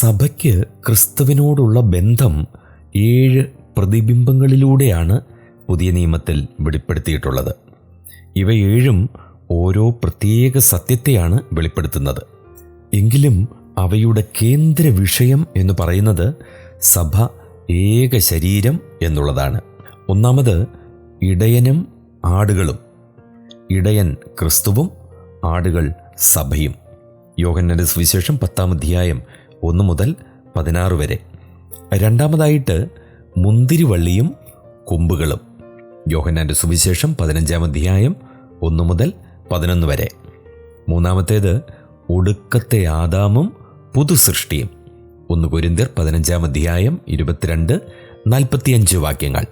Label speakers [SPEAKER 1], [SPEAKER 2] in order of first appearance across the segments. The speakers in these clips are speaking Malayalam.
[SPEAKER 1] സഭയ്ക്ക് ക്രിസ്തുവിനോടുള്ള ബന്ധം ഏഴ് പ്രതിബിംബങ്ങളിലൂടെയാണ് പുതിയ നിയമത്തിൽ വെളിപ്പെടുത്തിയിട്ടുള്ളത്. ഇവ ഏഴും ഓരോ പ്രത്യേക സത്യത്തെയാണ് വെളിപ്പെടുത്തുന്നത്. എങ്കിലും അവയുടെ കേന്ദ്ര വിഷയം എന്ന് പറയുന്നത് സഭ ഏക ശരീരം എന്നുള്ളതാണ്. ഒന്നാമത് ഇടയനും ആടുകളും. ഇടയൻ ക്രിസ്തുവും ആടുകൾ സഭയും. യോഹന്നന്റെ സുവിശേഷം പത്താം അധ്യായം ഒന്ന് മുതൽ പതിനാറ് വരെ. രണ്ടാമതായിട്ട് മുന്തിരിവള്ളിയും കൊമ്പുകളും. യോഹനാന്റെ സുവിശേഷം പതിനഞ്ചാം അധ്യായം ഒന്ന് മുതൽ പതിനൊന്ന് വരെ. മൂന്നാമത്തേത് ഒടുക്കത്തെ ആദാമും പുതുസൃഷ്ടിയും. ഒന്ന് കൊരിന്തിയർ പതിനഞ്ചാം അധ്യായം ഇരുപത്തിരണ്ട് നാൽപ്പത്തിയഞ്ച് വാക്യങ്ങൾ.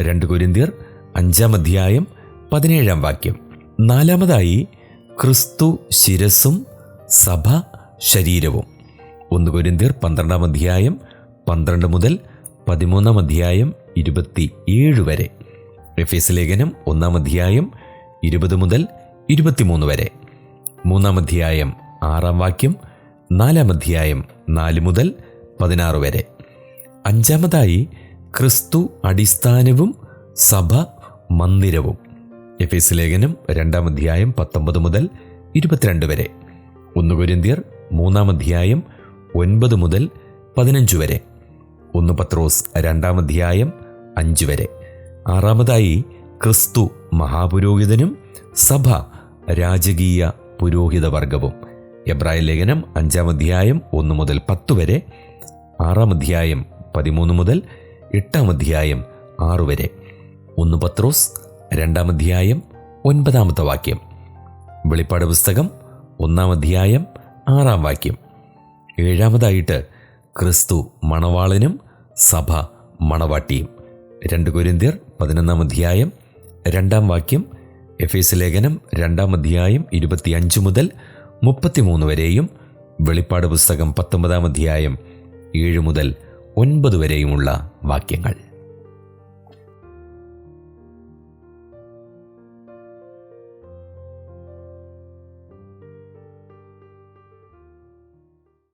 [SPEAKER 1] രണ്ട് കൊരിന്തിയർ അഞ്ചാം അധ്യായം പതിനേഴാം വാക്യം. നാലാമതായി ക്രിസ്തു ശിരസും സഭ ശരീരവും. ഒന്ന് കൊരിന്തിർ പന്ത്രണ്ടാം അധ്യായം പന്ത്രണ്ട് മുതൽ പതിമൂന്നാം അധ്യായം ഇരുപത്തി ഏഴ് വരെ. എഫ് എസ് ലേഖനം ഒന്നാം അധ്യായം ഇരുപത് മുതൽ ഇരുപത്തിമൂന്ന് വരെ. മൂന്നാം അധ്യായം ആറാം വാക്യം നാലാം അധ്യായം നാല് മുതൽ പതിനാറ് വരെ. അഞ്ചാമതായി ക്രിസ്തു അടിസ്ഥാനവും സഭ മന്ദിരവും. എഫ് എസ് ലേഖനം രണ്ടാം അധ്യായം പത്തൊമ്പത് മുതൽ ഇരുപത്തിരണ്ട് വരെ. ഒന്ന് കുരിന്തിയർ മൂന്നാം അധ്യായം ഒൻപത് മുതൽ പതിനഞ്ച് വരെ. ഒന്ന് പത്രോസ് രണ്ടാം അധ്യായം അഞ്ച് വരെ. ആറാമതായി ക്രിസ്തു മഹാപുരോഹിതനും സഭ രാജകീയ പുരോഹിത വർഗവും എബ്രായ ലേഖനം അഞ്ചാം അധ്യായം ഒന്ന് മുതൽ പത്ത് വരെ. ആറാം അധ്യായം പതിമൂന്ന് മുതൽ എട്ടാം അധ്യായം ആറ് വരെ. ഒന്ന് പത്രോസ് രണ്ടാം അധ്യായം ഒൻപതാമത്തെ വാക്യം. വെളിപ്പാട് പുസ്തകം ഒന്നാം അധ്യായം ആറാം വാക്യം. ഏഴാമതായിട്ട് ക്രിസ്തു മണവാളനും സഭ മണവാട്ടിയും. രണ്ട് കുരിന്തിയർ പതിനൊന്നാം അധ്യായം രണ്ടാം വാക്യം എഫ് എസ് ലേഖനം രണ്ടാം അധ്യായം ഇരുപത്തിയഞ്ച് മുതൽ മുപ്പത്തിമൂന്ന് വരെയും വെളിപ്പാട് പുസ്തകം പത്തൊമ്പതാം അധ്യായം ഏഴ് മുതൽ ഒൻപത് വരെയുമുള്ള വാക്യങ്ങൾ.